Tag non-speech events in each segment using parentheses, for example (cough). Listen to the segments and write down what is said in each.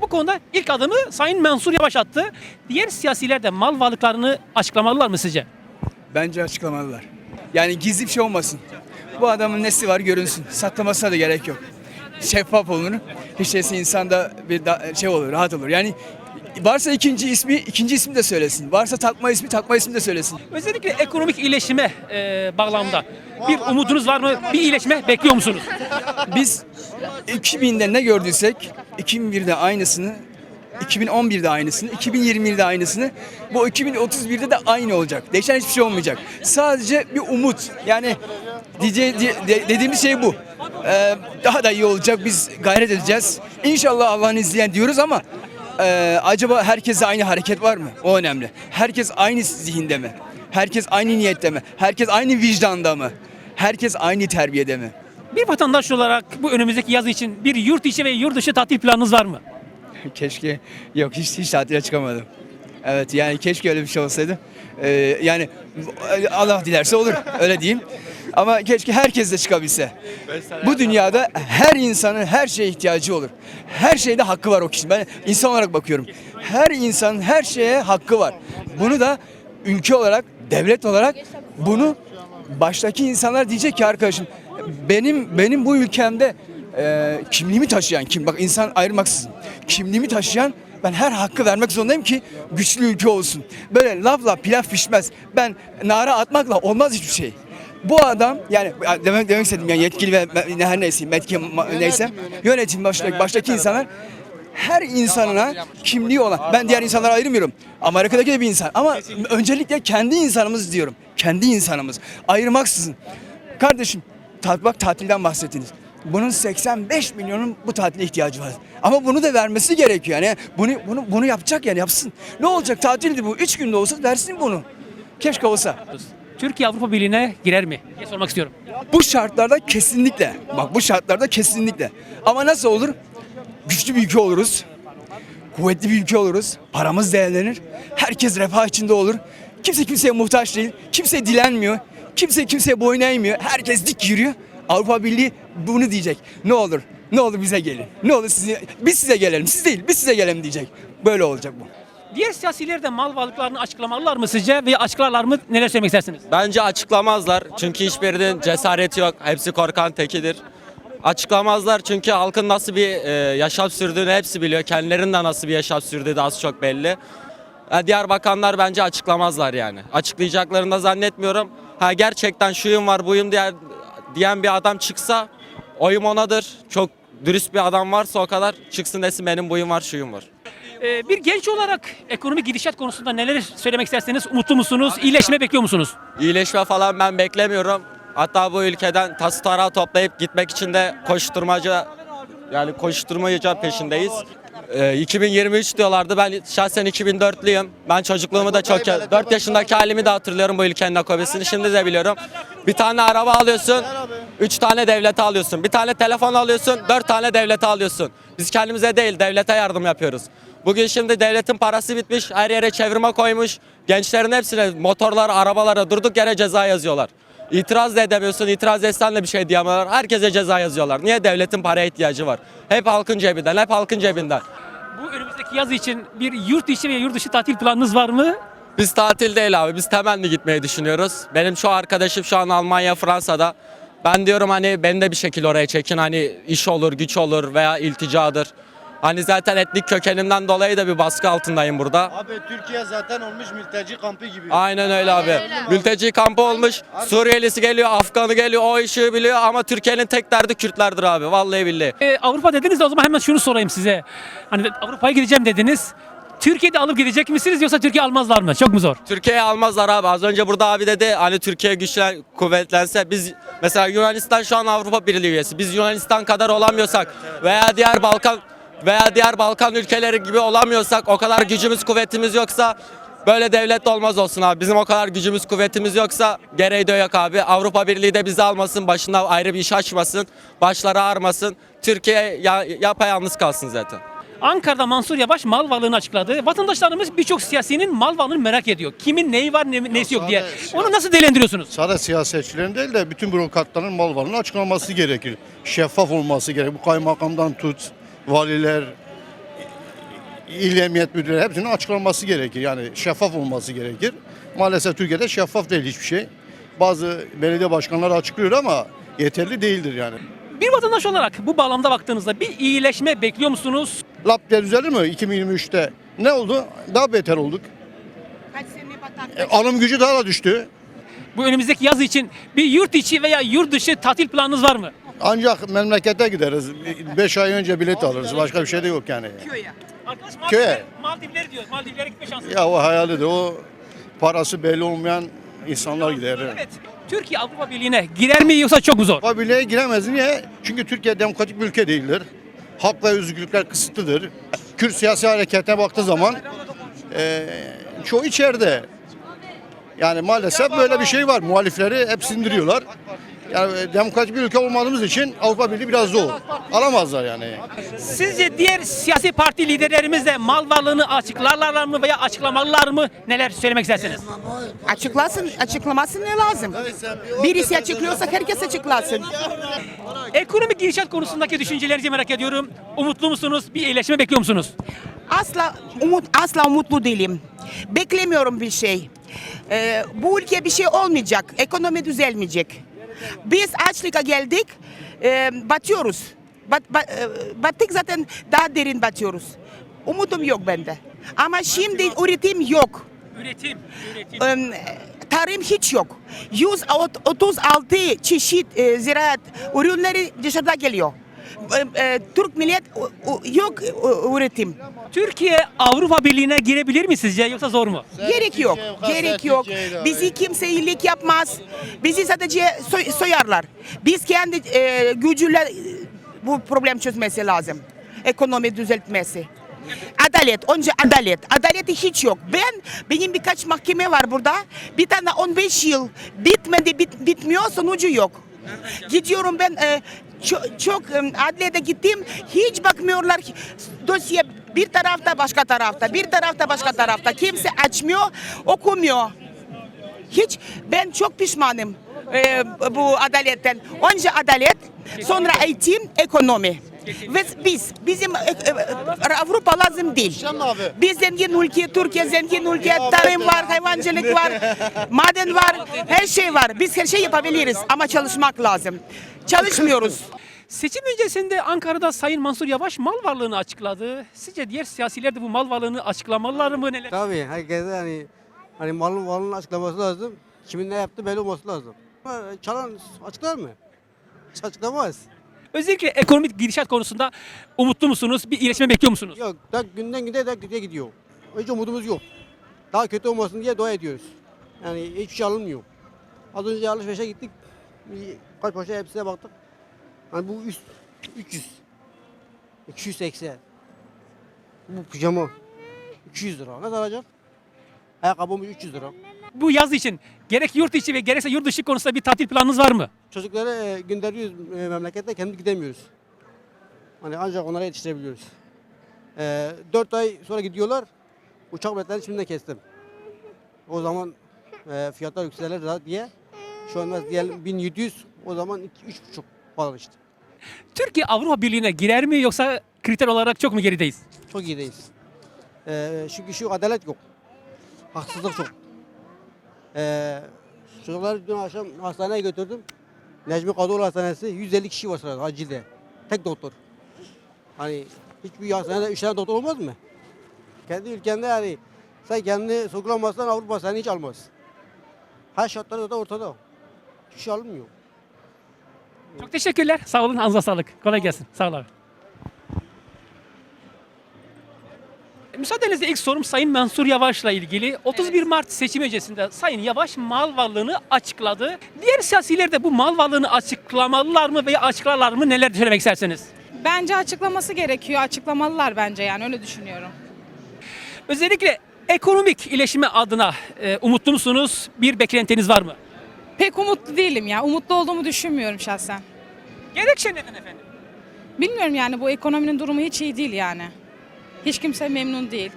Bu konuda ilk adımı Sayın Mansur Yavaş attı. Diğer siyasiler de mal varlıklarını açıklamalılar mı sizce? Bence açıklamalılar. Yani gizli bir şey olmasın. Bu adamın nesi var görünsün. Saklamasına da gerek yok. Şeffaf olunur. Hiç şeyse insanda bir da- şey olur, rahat olur. Yani varsa ikinci ismi, ikinci ismi de söylesin. Varsa takma ismi, takma ismi de söylesin. Özellikle ekonomik iyileşme e, bağlamında bir umudunuz var mı? Bir iyileşme bekliyor musunuz? Biz 2000'de ne gördüysek 2001'de aynısını 2011'de aynısını, 2021'de aynısını, bu 2031'de de aynı olacak. Değişen hiçbir şey olmayacak. Sadece bir umut. Yani diye, diye- de- dediğimiz şey bu. Ee, daha da iyi olacak. Biz gayret edeceğiz. İnşallah Allah'ın izniyle diyoruz ama e, acaba herkese aynı hareket var mı? O önemli. Herkes aynı zihinde mi? Herkes aynı niyette mi? Herkes aynı vicdanda mı? Herkes aynı terbiyede mi? Bir vatandaş olarak bu önümüzdeki yaz için bir yurt içi ve yurt dışı tatil planınız var mı? (laughs) Keşke yok hiç hiç tatile çıkamadım. Evet yani keşke öyle bir şey olsaydı. Ee, yani Allah dilerse olur öyle diyeyim. Ama keşke herkes de çıkabilse. Bu dünyada her insanın her şeye ihtiyacı olur. Her şeyde hakkı var o kişinin. Ben insan olarak bakıyorum. Her insanın her şeye hakkı var. Bunu da ülke olarak, devlet olarak bunu baştaki insanlar diyecek ki arkadaşım benim benim bu ülkemde e, kimliğimi taşıyan kim bak insan ayırmaksızın kimliğimi taşıyan ben her hakkı vermek zorundayım ki güçlü ülke olsun. Böyle lafla pilav pişmez. Ben nara atmakla olmaz hiçbir şey. Bu adam yani demek demek istedim yani yetkili ve ne- her neyse yetki ma- neyse yönetim başındaki baştaki insanlar her insanına kimliği olan ben diğer insanlara ayırmıyorum. Amerika'daki de bir insan ama öncelikle kendi insanımız diyorum. Kendi insanımız. Ayırmaksızın. Kardeşim tat, bak tatilden bahsettiniz. Bunun 85 milyonun bu tatile ihtiyacı var. Ama bunu da vermesi gerekiyor. Yani bunu bunu bunu yapacak yani yapsın. Ne olacak tatildi bu. 3 günde olsa versin bunu. Keşke olsa. Türkiye Avrupa Birliği'ne girer mi? diye sormak istiyorum. Bu şartlarda kesinlikle. Bak bu şartlarda kesinlikle. Ama nasıl olur? Güçlü bir ülke oluruz. Kuvvetli bir ülke oluruz. Paramız değerlenir. Herkes refah içinde olur. Kimse kimseye muhtaç değil. Kimse dilenmiyor. Kimse kimseye boyun eğmiyor. Herkes dik yürüyor. Avrupa Birliği bunu diyecek. Ne olur? Ne olur bize gelin. Ne olur size, biz size gelelim. Siz değil, biz size gelelim diyecek. Böyle olacak bu. Diğer siyasiler de mal varlıklarını açıklamalılar mı sizce veya açıklarlar mı? Neler söylemek istersiniz? Bence açıklamazlar. Çünkü hiçbirinin cesareti yok. Hepsi korkan tekidir. Açıklamazlar çünkü halkın nasıl bir e, yaşam sürdüğünü hepsi biliyor. Kendilerinin de nasıl bir yaşam sürdüğü de az çok belli. Ha, diğer bakanlar bence açıklamazlar yani. Açıklayacaklarını da zannetmiyorum. Ha gerçekten şuyum var buyum diye, diyen bir adam çıksa oyum onadır. Çok dürüst bir adam varsa o kadar çıksın desin benim buyum var şuyum var. Ee, bir genç olarak ekonomik gidişat konusunda neler söylemek isterseniz umutlu musunuz? İyileşme bekliyor musunuz? İyileşme falan ben beklemiyorum. Hatta bu ülkeden tası tarağı toplayıp gitmek için de koşturmaca yani koşturmaca peşindeyiz. Ee, 2023 diyorlardı. Ben şahsen 2004'lüyüm. Ben çocukluğumu da çok 4 yaşındaki halimi de hatırlıyorum bu ülkenin ekonomisini. Şimdi de biliyorum. Bir tane araba alıyorsun. 3 tane devlete alıyorsun. Bir tane telefon alıyorsun. 4 tane devlete alıyorsun. Biz kendimize değil devlete yardım yapıyoruz. Bugün şimdi devletin parası bitmiş. Her yere çevirme koymuş. Gençlerin hepsine motorlara, arabalara durduk yere ceza yazıyorlar. İtiraz da edemiyorsun. itiraz etsen de bir şey diyemiyorlar. Herkese ceza yazıyorlar. Niye? Devletin paraya ihtiyacı var. Hep halkın cebinden, hep halkın cebinden. Bu önümüzdeki yaz için bir yurt içi ve yurt dışı tatil planınız var mı? Biz tatil değil abi. Biz temelli gitmeyi düşünüyoruz. Benim şu arkadaşım şu an Almanya, Fransa'da. Ben diyorum hani beni de bir şekilde oraya çekin. Hani iş olur, güç olur veya ilticadır. Hani zaten etnik kökenimden dolayı da bir baskı altındayım burada. Abi Türkiye zaten olmuş mülteci kampı gibi. Aynen öyle abi. Mülteci kampı olmuş. Suriyelisi geliyor, Afganı geliyor, o işi biliyor ama Türkiye'nin tek derdi Kürtlerdir abi. Vallahi billahi. Ee, Avrupa dediniz de o zaman hemen şunu sorayım size. Hani Avrupa'ya gideceğim dediniz. Türkiye'de alıp gidecek misiniz yoksa Türkiye almazlar mı? Çok mu zor? Türkiye'ye almazlar abi. Az önce burada abi dedi hani Türkiye güçlen, kuvvetlense biz mesela Yunanistan şu an Avrupa Birliği üyesi. Biz Yunanistan kadar olamıyorsak veya diğer Balkan veya diğer Balkan ülkeleri gibi olamıyorsak o kadar gücümüz kuvvetimiz yoksa böyle devlet de olmaz olsun abi. Bizim o kadar gücümüz kuvvetimiz yoksa gereği de yok abi. Avrupa Birliği de bizi almasın, başına ayrı bir iş açmasın, başları ağrımasın. Türkiye ya, yapayalnız kalsın zaten. Ankara'da Mansur Yavaş mal varlığını açıkladı. Vatandaşlarımız birçok siyasinin mal varlığını merak ediyor. Kimin neyi var ne, nesi yok diye. Onu nasıl değerlendiriyorsunuz? Sadece siyasetçilerin değil de bütün bürokratların mal varlığının açıklanması gerekir. Şeffaf olması gerekir. Bu kaymakamdan tut, valiler, İl Emniyet Müdürü hepsinin açıklanması gerekir. Yani şeffaf olması gerekir. Maalesef Türkiye'de şeffaf değil hiçbir şey. Bazı belediye başkanları açıklıyor ama yeterli değildir yani. Bir vatandaş olarak bu bağlamda baktığınızda bir iyileşme bekliyor musunuz? Lap diye düzelir mi 2023'te? Ne oldu? Daha beter olduk. Kaç sene. E, alım gücü daha da düştü. Bu önümüzdeki yaz için bir yurt içi veya yurt dışı tatil planınız var mı? Ancak memlekete gideriz. 5 ay önce bilet alırız. Başka bir şey de yok yani. Köye. Arkadaş Köye. Maldivler diyor. Maldivlere gitme şansı. Ya o hayalidir. O parası belli olmayan insanlar gider. Evet. Türkiye Avrupa Birliği'ne girer mi yoksa çok mu zor? Avrupa Birliği'ne giremez. Niye? Çünkü Türkiye demokratik bir ülke değildir. Hak ve özgürlükler kısıtlıdır. Kürt siyasi hareketine baktığı zaman eee çoğu içeride. Yani maalesef böyle bir şey var. Muhalifleri hep sindiriyorlar. Yani e, demokratik bir ülke olmadığımız için Avrupa Birliği biraz zor. Alamazlar yani. Sizce diğer siyasi parti liderlerimiz de mal varlığını açıklarlar mı veya açıklamalılar mı? Neler söylemek istersiniz? Açıklasın, açıklaması ne lazım? Birisi açıklıyorsa herkes açıklasın. Ekonomik gidişat konusundaki düşüncelerinizi merak ediyorum. Umutlu musunuz? Bir iyileşme bekliyor musunuz? Asla umut, asla umutlu değilim. Beklemiyorum bir şey. Ee, bu ülke bir şey olmayacak. Ekonomi düzelmeyecek. Biz açlığa geldik, e, batıyoruz. Bat, ba- e, battık zaten daha derin batıyoruz. Umudum yok bende. Ama şimdi üretim yok. Üretim, üretim. Em, tarım hiç yok. 136 çeşit e, ziraat ürünleri dışarıda geliyor. E, e, Türk millet yok üretim. Türkiye Avrupa Birliği'ne girebilir mi sizce yoksa zor mu? Gerek yok. Gerek yok. Bizi kimse iyilik yapmaz. Bizi sadece soy- soyarlar. Biz kendi e, gücüyle e, bu problem çözmesi lazım. Ekonomi düzeltmesi. Adalet, önce adalet. Adaleti hiç yok. Ben, benim birkaç mahkeme var burada. Bir tane 15 yıl bitmedi, bit, bitmiyor, sonucu yok. Gidiyorum ben e, çok, çok adliyede gittim. Hiç bakmıyorlar. Dosya bir tarafta başka tarafta, bir tarafta başka tarafta. Kimse açmıyor, okumuyor. Hiç ben çok pişmanım e, bu adaletten. Önce adalet, sonra eğitim, ekonomi. Ve biz, bizim e, e, Avrupa lazım değil. Biz zengin ülke, Türkiye zengin ülke, tarım var, hayvancılık var, (laughs) maden var, her şey var. Biz her şey yapabiliriz ama çalışmak lazım. Çalışmıyoruz. Seçim öncesinde Ankara'da Sayın Mansur Yavaş mal varlığını açıkladı. Sizce diğer siyasiler de bu mal varlığını açıklamalılar mı neler? Tabii herkese hani hani malın varlığını açıklaması lazım. Kimin ne yaptı belli olması lazım. Ama Çalan açıklar mı? Hiç açıklamaz. Özellikle ekonomik gidişat konusunda umutlu musunuz? Bir iyileşme bekliyor musunuz? Yok daha günden güne daha kötüye gidiyor. Hiç umudumuz yok. Daha kötü olmasın diye dua ediyoruz. Yani hiçbir şey alınmıyor. Az önce alışverişe gittik. Kaç poşet hepsine baktık. Hani bu üst 300. 280. Bu pijama 200 lira. Ne alacak? Ayakkabımız 300 lira. Bu yaz için gerek yurt içi ve gerekse yurt dışı konusunda bir tatil planınız var mı? Çocukları e, gönderiyoruz e, kendi gidemiyoruz. Hani ancak onlara yetiştirebiliyoruz. E, 4 ay sonra gidiyorlar. Uçak biletlerini şimdiden kestim. O zaman e, fiyatlar yükselir daha diye. Şu anda diyelim 1700 o zaman 3,5 falan işte. Türkiye Avrupa Birliği'ne girer mi yoksa kriter olarak çok mu gerideyiz? Çok iyideyiz. E, çünkü şu adalet yok. Haksızlık çok. E, çocukları dün akşam hastaneye götürdüm. Necmi Kadıoğlu Hastanesi 150 kişi var sırada acilde. Tek doktor. Hani hiçbir hastanede üç tane doktor olmaz mı? Kendi ülkende yani sen kendini sorgulamazsan Avrupa seni hiç almaz. Her şartları da ortada. Hiçbir şey alınmıyor. Çok teşekkürler. Sağ olun. Ağzına sağlık. Kolay gelsin. Sağ olun. Müsaadenizle ilk sorum Sayın Mansur Yavaş'la ilgili. 31 Mart seçim öncesinde Sayın Yavaş mal varlığını açıkladı. Diğer siyasiler de bu mal varlığını açıklamalılar mı veya açıklarlar mı? Neler söylemek isterseniz? Bence açıklaması gerekiyor. Açıklamalılar bence yani öyle düşünüyorum. Özellikle ekonomik iyileşme adına e, umutlu musunuz? Bir beklentiniz var mı? Pek umutlu değilim ya. Umutlu olduğumu düşünmüyorum şahsen. Gerekçe neden efendim? Bilmiyorum yani bu ekonominin durumu hiç iyi değil yani. Hiç kimse memnun değil.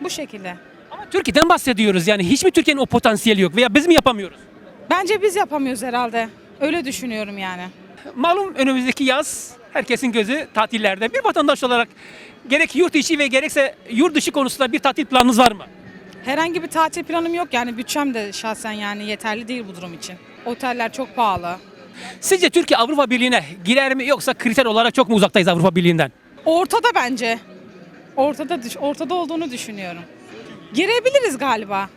Bu şekilde. Ama Türkiye'den bahsediyoruz yani. Hiç mi Türkiye'nin o potansiyeli yok veya biz mi yapamıyoruz? Bence biz yapamıyoruz herhalde. Öyle düşünüyorum yani. Malum önümüzdeki yaz herkesin gözü tatillerde. Bir vatandaş olarak gerek yurt içi ve gerekse yurt dışı konusunda bir tatil planınız var mı? Herhangi bir tatil planım yok yani bütçem de şahsen yani yeterli değil bu durum için. Oteller çok pahalı. Sizce Türkiye Avrupa Birliği'ne girer mi yoksa kriter olarak çok mu uzaktayız Avrupa Birliği'nden? Ortada bence. Ortada ortada olduğunu düşünüyorum. Girebiliriz galiba.